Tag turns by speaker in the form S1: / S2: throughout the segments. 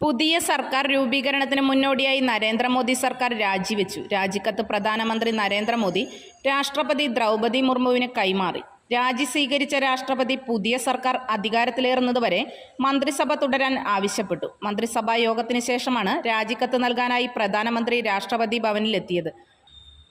S1: പുതിയ സർക്കാർ രൂപീകരണത്തിന് മുന്നോടിയായി നരേന്ദ്രമോദി സർക്കാർ രാജിവെച്ചു. രാജിക്കത്ത് പ്രധാനമന്ത്രി നരേന്ദ്രമോദി രാഷ്ട്രപതി ദ്രൗപദി മുർമുവിന് കൈമാറി. രാജി സ്വീകരിച്ച രാഷ്ട്രപതി പുതിയ സർക്കാർ അധികാരത്തിലേറുന്നതുവരെ മന്ത്രിസഭ തുടരാൻ ആവശ്യപ്പെട്ടു. മന്ത്രിസഭാ യോഗത്തിന് ശേഷമാണ് രാജിക്കത്ത് നൽകാനായി പ്രധാനമന്ത്രി രാഷ്ട്രപതി ഭവനിലെത്തിയത്.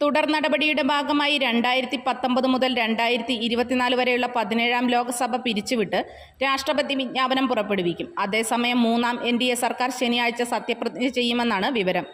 S1: തുടർ നടപടിയുടെ ഭാഗമായി രണ്ടായിരത്തി പത്തൊമ്പത് മുതൽ രണ്ടായിരത്തി ഇരുപത്തിനാല് വരെയുള്ള പതിനേഴാം ലോക്സഭ പിരിച്ചുവിട്ട് രാഷ്ട്രപതി വിജ്ഞാപനം പുറപ്പെടുവിക്കും. അതേസമയം മൂന്നാം എൻ ഡി എ സർക്കാർ ശനിയാഴ്ച സത്യപ്രതിജ്ഞ ചെയ്യുമെന്നാണ് വിവരം.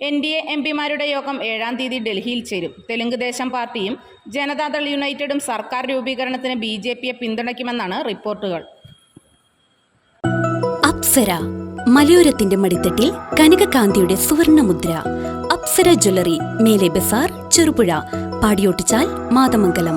S1: എൻ ഡി എ എം പിമാരുടെ യോഗം ഏഴാം തീയതി ഡൽഹിയിൽ ചേരും. തെലുങ്ക് ദേശം പാർട്ടിയും ജനതാദൾ യുണൈറ്റഡും സർക്കാർ രൂപീകരണത്തിന് ബി ജെ പിയെ പിന്തുണയ്ക്കുമെന്നാണ് റിപ്പോർട്ടുകൾ.
S2: അപ്സര മലയോരത്തിന്റെ മടിത്തട്ടിൽ കനകകാന്തിയുടെ സുവർണമുദ്ര അപ്സര ജ്വല്ലറി മേലെ ബസാർ ചെറുപുഴ പാടിയോട്ടിച്ചാൽ മാതമംഗലം.